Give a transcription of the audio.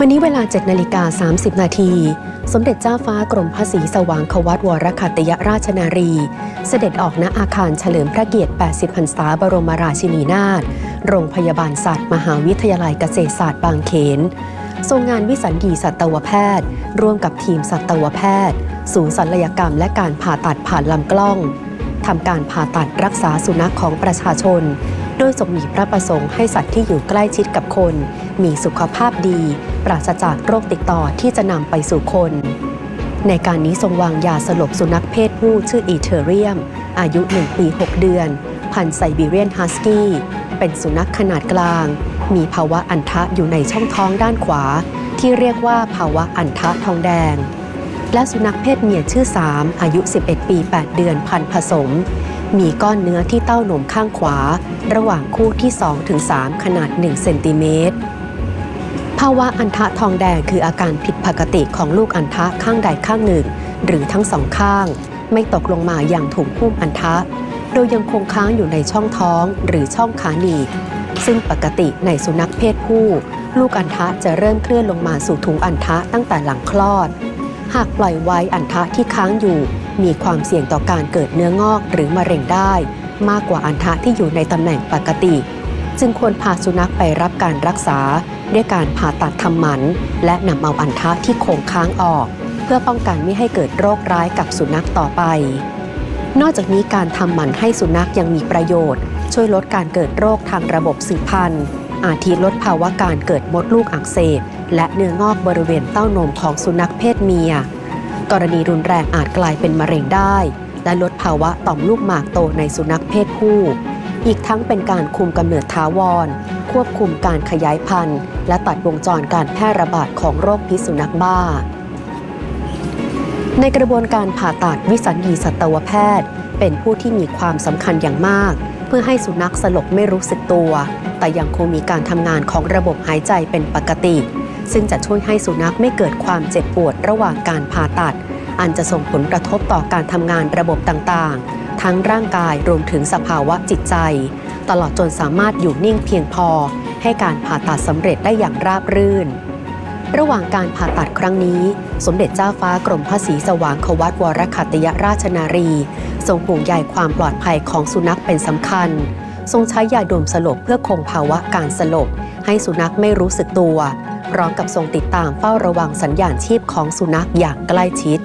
วันนี้เวลา7นาฬิกา30 นาที สมเด็จเจ้าฟ้ากรมพระศรีสว่างควัตวรคัตยราชนารี เสด็จออกณอาคารเฉลิมพระเกียรติ 80 พรรษาบรมราชินีนาถ โรงพยาบาลสัตว์มหาวิทยาลัยเกษตรศาสตร์บางเขน ทรงงานวิสัญญีสัตวแพทย์ ร่วมกับทีมสัตวแพทย์ ศูนย์ศัลยกรรมและการผ่าตัดผ่านลำกล้อง ทำการผ่าตัดรักษาสุนัขของประชาชน โดยทรงมีพระประสงค์ให้สัตว์ที่อยู่ใกล้ชิดกับคน มีสุขภาพดี ปราศจากโรคติดต่อที่จะนำไปสู่คน ในการนี้ทรงวางยาสลบสุนัขเพศผู้ชื่ออีเทเรียม อายุ 1 ปี 6 เดือน พันไซบีเรียนฮัสกี้ เป็นสุนัขขนาดกลาง มีภาวะอันทะอยู่ในช่องท้องด้านขวา ที่เรียกว่าภาวะอันทะทองแดง และสุนัขเพศเมียชื่อ 3 อายุ 11 ปี 8 เดือนพันผสม มีก้อนเนื้อที่เต้านมข้างขวา ระหว่างคู่ที่2ถึง3ขนาด 1 เซนติเมตรภาวะอันทะทองแดงคืออาการผิดปกติของลูกอันทะข้างใดข้างหนึ่ง หรือทั้งสองข้าง ไม่ตกลงมาอย่างถุงหุ้มอันทะ โดยยังคงค้างอยู่ในช่องท้องหรือช่องขาหนีบซึ่งปกติในสุนัขเพศผู้ ลูกอันทะจะเริ่มเคลื่อนลงมาสู่ถุงอันทะตั้งแต่หลังคลอด หากปล่อยไว้อันทะที่ค้างอยู่ มีความเสี่ยงต่อการเกิดเนื้องอกหรือมะเร็งได้ มากกว่าอันทะที่อยู่ในตำแหน่งปกติ จึงควรพาสุนัขไปรับการรักษา ด้วยการผ่าตัดทำหมัน และนำเอาอันทะที่คงค้างออก เพื่อป้องกันไม่ให้เกิดโรคร้ายกับสุนัขต่อไป นอกจากนี้การทำหมันให้สุนัขยังมีประโยชน์ ช่วยลดการเกิดโรคทางระบบสืบพันธุ์ อาทิลดภาวะการเกิดมดลูกอักเสบ และเนื้องอกบริเวณเต้านมของสุนัขเพศเมีย กรณีรุนแรงอาจกลายเป็นมะเร็งได้ และลดภาวะต่อมลูกหมากโตในสุนัขเพศผู้ อีกทั้งเป็นการคุมกำเนิดท้าวร ควบคุมการขยายพันธุ์ และตัดวงจรการแพร่ระบาดของโรคพิษสุนัขบ้า ในกระบวนการผ่าตัดวิสัญญีสัตวแพทย์ เป็นผู้ที่มีความสำคัญอย่างมาก เพื่อให้สุนัขสลบไม่รู้สึกตัว แต่ยังคงมีการทำงานของระบบหายใจเป็นปกติ ซึ่งจะช่วยให้สุนัขไม่เกิดความเจ็บปวดระหว่างการผ่าตัด อันจะส่งผลกระทบต่อการทำงานระบบต่างๆ ทั้งร่างกายรวมถึงสภาวะจิตใจ ตลอดจนสามารถอยู่นิ่งเพียงพอ ให้การผ่าตัดสำเร็จได้อย่างราบรื่นระหว่างการผ่าตัดครั้งนี้ สมเด็จเจ้าฟ้ากรมพระศรีสว่างควัตวรคัตยราชนารี ทรงห่วงใยความปลอดภัยของสุนัขเป็นสำคัญ ทรงใช้ยาดมสลบเพื่อคงภาวะการสลบ ให้สุนัขไม่รู้สึกตัวพร้อมกับทรงติดตามเฝ้าระวังสัญญาณชีพของสุนัขอย่างใกล้ชิด